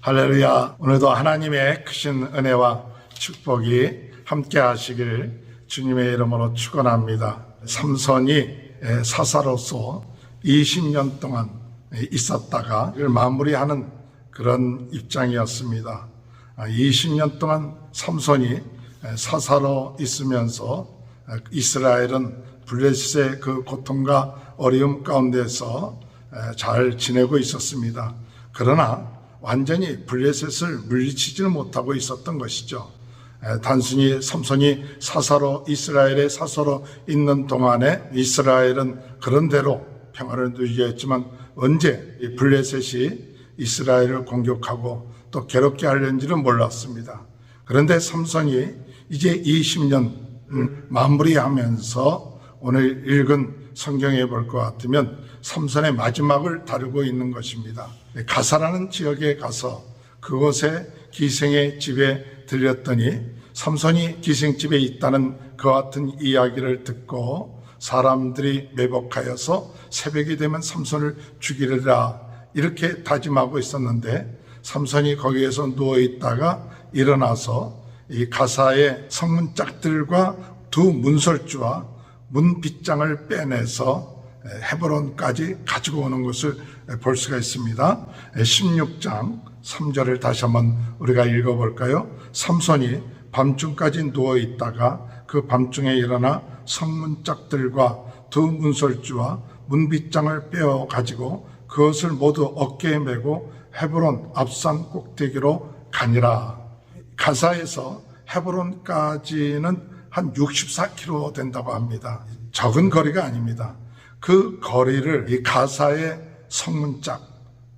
할렐루야. 오늘도 하나님의 크신 은혜와 축복이 함께 하시길 주님의 이름으로 축원합니다. 삼손이 사사로서 20년 동안 있었다가 마무리하는 그런 입장이었습니다. 20년 동안 삼손이 사사로 있으면서 이스라엘은 블레셋의 그 고통과 어려움 가운데서 잘 지내고 있었습니다. 그러나 완전히 블레셋을 물리치지는 못하고 있었던 것이죠. 에, 단순히 삼손이 사사로 이스라엘의 사사로 있는 동안에 이스라엘은 그런 대로 평화를 누리겠지만 언제 이 블레셋이 이스라엘을 공격하고 또 괴롭게 하려는지는 몰랐습니다. 그런데 삼손이 이제 20년 음, 마무리하면서 오늘 읽은 성경에 볼 것 같으면 삼손의 마지막을 다루고 있는 것입니다. 가사라는 지역에 가서 그곳에 기생의 집에 들렸더니 삼손이 기생집에 있다는 그 같은 이야기를 듣고 사람들이 매복하여서 새벽이 되면 삼손을 죽이리라 이렇게 다짐하고 있었는데 삼손이 거기에서 누워 있다가 일어나서 이 가사의 성문짝들과 두 문설주와 문빗장을 빼내서 헤브론까지 가지고 오는 것을 볼 수가 있습니다. 16장 3절을 다시 한번 우리가 읽어볼까요? 삼손이 밤중까지 누워 있다가 그 밤중에 일어나 성문짝들과 두 문설주와 문빗장을 빼어 가지고 그것을 모두 어깨에 메고 헤브론 앞산 꼭대기로 가니라. 가사에서 헤브론까지는 한 64km 된다고 합니다. 적은 거리가 아닙니다. 그 거리를 이 가사의 성문짝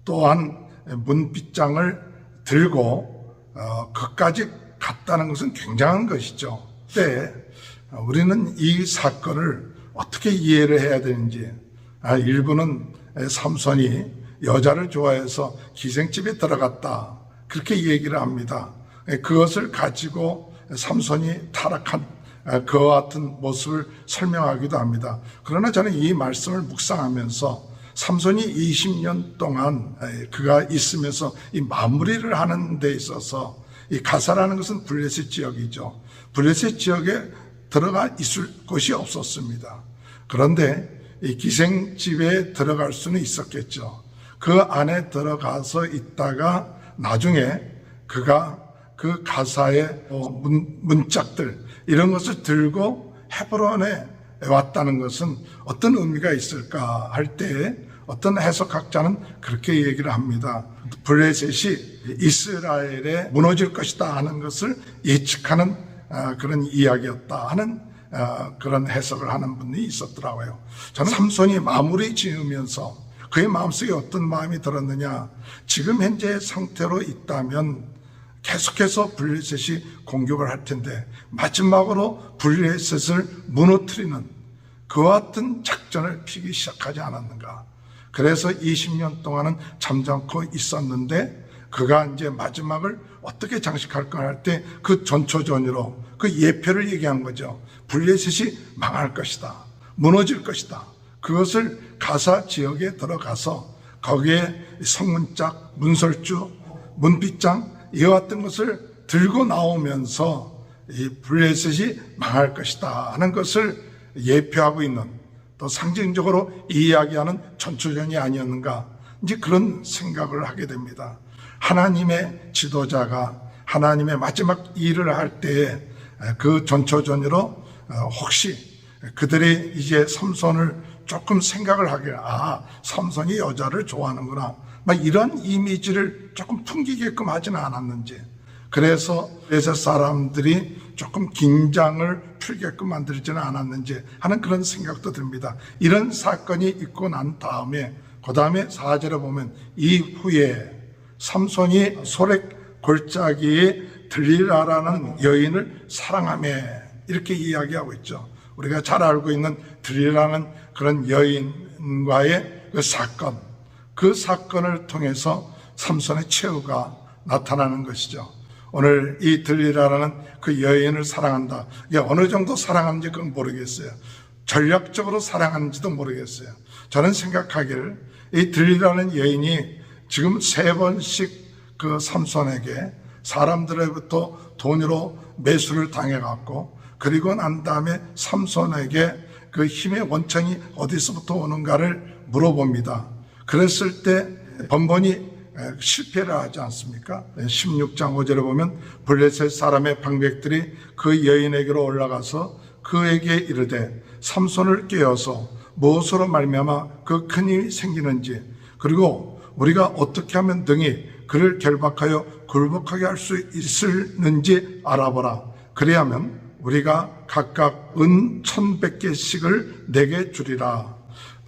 또한 문빗장을 들고 어, 그까지 갔다는 것은 굉장한 것이죠. 그때 우리는 이 사건을 어떻게 이해를 해야 되는지 아, 일부는 삼손이 여자를 좋아해서 기생집에 들어갔다 그렇게 얘기를 합니다. 그것을 가지고 삼손이 타락한 그와 같은 모습을 설명하기도 합니다. 그러나 저는 이 말씀을 묵상하면서 삼손이 20년 동안 그가 있으면서 이 마무리를 하는 데 있어서 이 가사라는 것은 블레셋 지역이죠. 블레셋 지역에 들어가 있을 곳이 없었습니다. 그런데 이 기생집에 들어갈 수는 있었겠죠. 그 안에 들어가서 있다가 나중에 그가 그 가사의 문, 문짝들 이런 것을 들고 헤브론에 왔다는 것은 어떤 의미가 있을까 할 때 어떤 해석학자는 그렇게 얘기를 합니다. 블레셋이 이스라엘에 무너질 것이다 하는 것을 예측하는 그런 이야기였다 하는 그런 해석을 하는 분이 있었더라고요. 저는 삼손이 마무리 지으면서 그의 마음속에 어떤 마음이 들었느냐. 지금 현재 상태로 있다면 계속해서 블레셋이 공격을 할 텐데 마지막으로 블레셋을 무너뜨리는 그와 같은 작전을 피기 시작하지 않았는가. 그래서 20년 동안은 잠잠고 있었는데 그가 이제 마지막을 어떻게 장식할까 할 때 그 전초전으로 그 예표를 얘기한 거죠. 블레셋이 망할 것이다. 무너질 것이다. 그것을 가사 지역에 들어가서 거기에 성문짝, 문설주, 문빗장 이와 같은 것을 들고 나오면서 이 블레셋이 망할 것이다 하는 것을 예표하고 있는 또 상징적으로 이야기하는 전초전이 아니었는가 이제 그런 생각을 하게 됩니다. 하나님의 지도자가 하나님의 마지막 일을 할 때에 그 전초전으로 혹시 그들이 이제 삼손을 조금 생각을 하길 아 삼손이 여자를 좋아하는구나 막 이런 이미지를 조금 풍기게끔 하지는 않았는지 그래서 에서 사람들이 조금 긴장을 풀게끔 만들지는 않았는지 하는 그런 생각도 듭니다. 이런 사건이 있고 난 다음에 그 다음에 사절에 보면 이후에 삼손이 소렉 골짜기에 들리라라는 여인을 사랑하며 이렇게 이야기하고 있죠. 우리가 잘 알고 있는 들리라는 그런 여인과의 그 사건, 그 사건을 통해서 삼손의 최후가 나타나는 것이죠. 오늘 이 들리라라는 그 여인을 사랑한다. 이게 어느 정도 사랑하는지 그건 모르겠어요. 전략적으로 사랑하는지도 모르겠어요. 저는 생각하기를 이 들리라는 여인이 지금 세 번씩 그 삼손에게 사람들로부터 돈으로 매수를 당해갖고 그리고 난 다음에 삼손에게 그 힘의 원천이 어디서부터 오는가를 물어봅니다. 그랬을 때 번번이 실패를 하지 않습니까? 16장 5절에 보면 블레셋 사람의 방백들이 그 여인에게로 올라가서 그에게 이르되 삼손을 깨어서 무엇으로 말미암아 그 큰 힘이 생기는지 그리고 우리가 어떻게 하면 등이 그를 결박하여 굴복하게 할 수 있을는지 알아보라. 그래야면 우리가 각각 은 천백 개씩을 내게 주리라.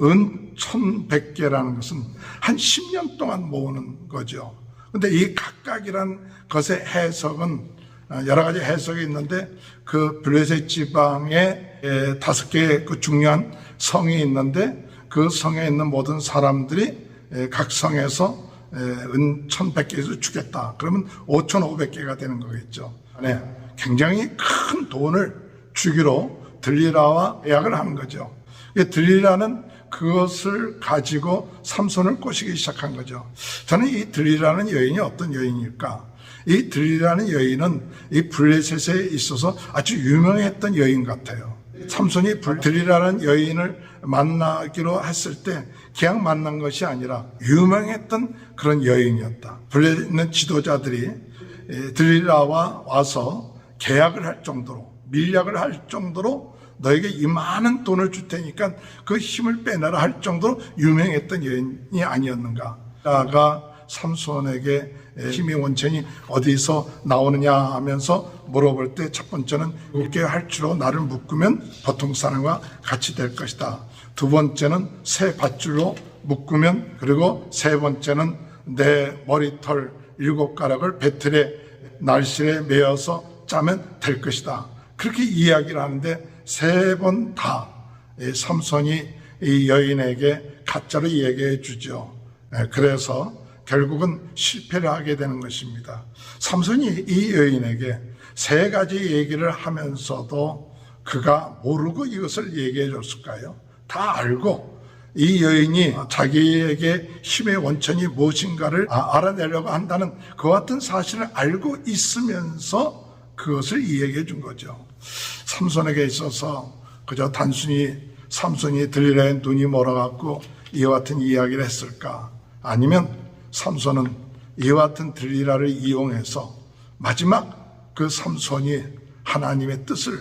은 천백 개라는 것은 한 10년 동안 모으는 거죠. 근데 이 각각이란 것의 해석은 어, 여러 가지 해석이 있는데 그 블레셋 지방에 에, 다섯 개의 그 중요한 성이 있는데 그 성에 있는 모든 사람들이 에, 각 성에서 에, 은 1100개에서 주겠다. 그러면 5500개가 되는 거겠죠. 네. 굉장히 큰 돈을 주기로 들리라와 예약을 하는 거죠. 이 들리라는 그것을 가지고 삼손을 꼬시기 시작한 거죠. 저는 이 들리라는 여인이 어떤 여인일까? 이 들리라는 여인은 이 블레셋에 있어서 아주 유명했던 여인 같아요. 삼손이 불- 들리라는 여인을 만나기로 했을 때 그냥 만난 것이 아니라 유명했던 그런 여인이었다. 블레셋 지도자들이 에, 들리라와 와서 계약을 할 정도로 밀약을 할 정도로 너에게 이 많은 돈을 줄 테니까 그 힘을 빼내라 할 정도로 유명했던 여인이 아니었는가. 가 삼손에게 힘의 원천이 어디서 나오느냐 하면서 물어볼 때 첫 번째는 이렇게 할 줄로 나를 묶으면 보통 사람과 같이 될 것이다. 두 번째는 새 밧줄로 묶으면 그리고 세 번째는 내 머리털 일곱 가락을 배틀에 날실에 매어서 짜면 될 것이다. 그렇게 이야기를 하는데 세 번 다 삼손이 이 여인에게 가짜로 얘기해 주죠. 예, 그래서 결국은 실패를 하게 되는 것입니다. 삼손이 이 여인에게 세 가지 얘기를 하면서도 그가 모르고 이것을 얘기해 줬을까요? 다 알고 이 여인이 자기에게 힘의 원천이 무엇인가를 아- 알아내려고 한다는 그 같은 사실을 알고 있으면서 그것을 이야기해 준 거죠. 삼손에게 있어서 그저 단순히 삼손이 들리라의 눈이 멀어갖고 이와 같은 이야기를 했을까? 아니면 삼손은 이와 같은 들리라를 이용해서 마지막 그 삼손이 하나님의 뜻을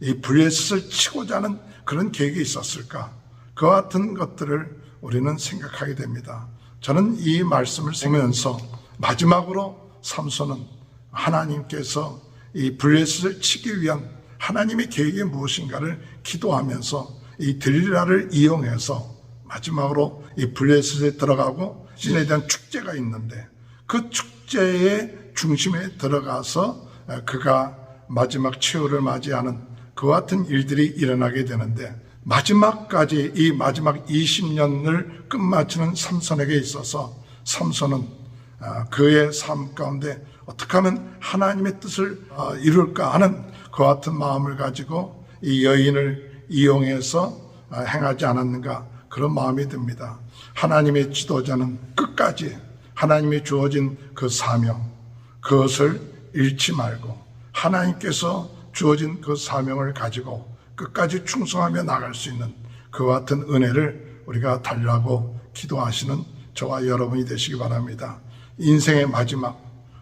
이 블레셋을 치고자 하는 그런 계획이 있었을까? 그 같은 것들을 우리는 생각하게 됩니다. 저는 이 말씀을 보면서 마지막으로 삼손은 하나님께서 이 블레셋을 치기 위한 하나님의 계획이 무엇인가를 기도하면서 이 들리라를 이용해서 마지막으로 이 블레셋에 들어가고 신에 대한 축제가 있는데 그 축제의 중심에 들어가서 그가 마지막 최후를 맞이하는 그 같은 일들이 일어나게 되는데 마지막까지 이 마지막 20년을 끝마치는 삼손에게 있어서 삼손은 아, 그의 삶 가운데 어떻게 하면 하나님의 뜻을 어, 이룰까 하는 그 같은 마음을 가지고 이 여인을 이용해서 아, 행하지 않았는가 그런 마음이 듭니다. 하나님의 지도자는 끝까지 하나님이 주어진 그 사명 그것을 잃지 말고 하나님께서 주어진 그 사명을 가지고 끝까지 충성하며 나갈 수 있는 그 같은 은혜를 우리가 달라고 기도하시는 저와 여러분이 되시기 바랍니다. 인생의 마지막,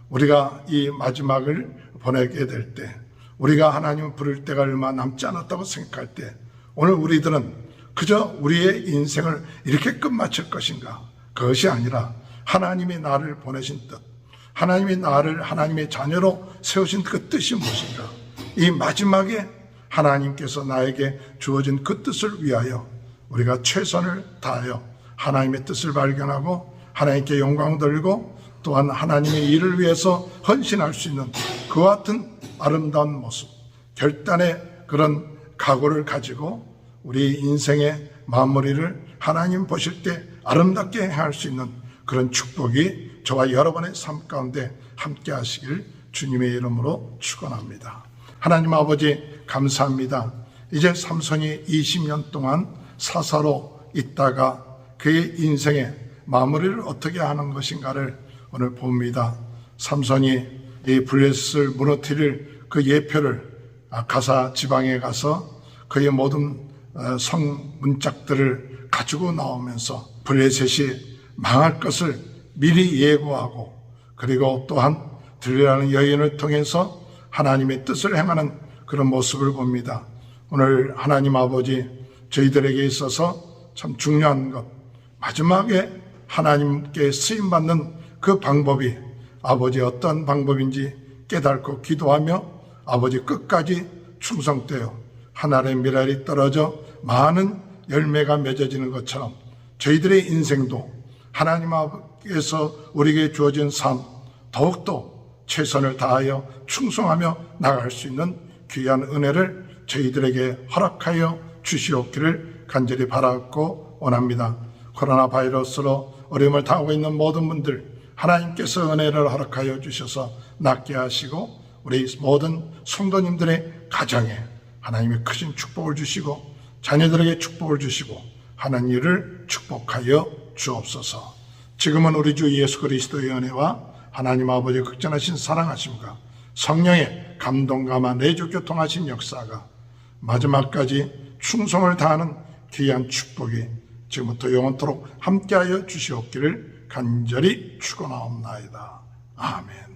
우리가 이 마지막을 보내게 될 때, 우리가 하나님을 부를 때가 얼마 남지 않았다고 생각할 때, 오늘 우리들은 그저 우리의 인생을 이렇게 끝마칠 것인가? 그것이 아니라 하나님이 나를 보내신 뜻, 하나님이 나를 하나님의 자녀로 세우신 그 뜻이 무엇인가? 이 마지막에 하나님께서 나에게 주어진 그 뜻을 위하여 우리가 최선을 다하여 하나님의 뜻을 발견하고 하나님께 영광 돌리고 또한 하나님의 일을 위해서 헌신할 수 있는 그 같은 아름다운 모습, 결단의 그런 각오를 가지고 우리 인생의 마무리를 하나님 보실 때 아름답게 행할 수 있는 그런 축복이 저와 여러분의 삶 가운데 함께 하시길 주님의 이름으로 축원합니다. 하나님 아버지 감사합니다. 이제 삼손이 20년 동안 사사로 있다가 그의 인생의 마무리를 어떻게 하는 것인가를 오늘 봅니다. 삼손이 이 블레셋을 무너뜨릴 그 예표를 아, 가사 지방에 가서 그의 모든 어, 성 문짝들을 가지고 나오면서 블레셋이 망할 것을 미리 예고하고 그리고 또한 들리라는 여인을 통해서 하나님의 뜻을 행하는 그런 모습을 봅니다. 오늘 하나님 아버지 저희들에게 있어서 참 중요한 것 마지막에 하나님께 쓰임 받는 그 방법이 아버지 어떤 방법인지 깨닫고 기도하며 아버지 끝까지 충성되어 하나의 미랄이 떨어져 많은 열매가 맺어지는 것처럼 저희들의 인생도 하나님 앞에서 우리에게 주어진 삶 더욱더 최선을 다하여 충성하며 나갈 수 있는 귀한 은혜를 저희들에게 허락하여 주시옵기를 간절히 바라고 원합니다. 코로나 바이러스로 어려움을 당하고 있는 모든 분들 하나님께서 은혜를 허락하여 주셔서 낫게 하시고 우리 모든 성도님들의 가정에 하나님의 크신 축복을 주시고 자녀들에게 축복을 주시고 하는 일을 축복하여 주옵소서. 지금은 우리 주 예수 그리스도의 은혜와 하나님 아버지의 극전하신 사랑하심과 성령의 감동감화 내주 교통하신 역사가 마지막까지 충성을 다하는 귀한 축복이 지금부터 영원토록 함께하여 주시옵기를 간절히 축원하옵나이다. 아멘.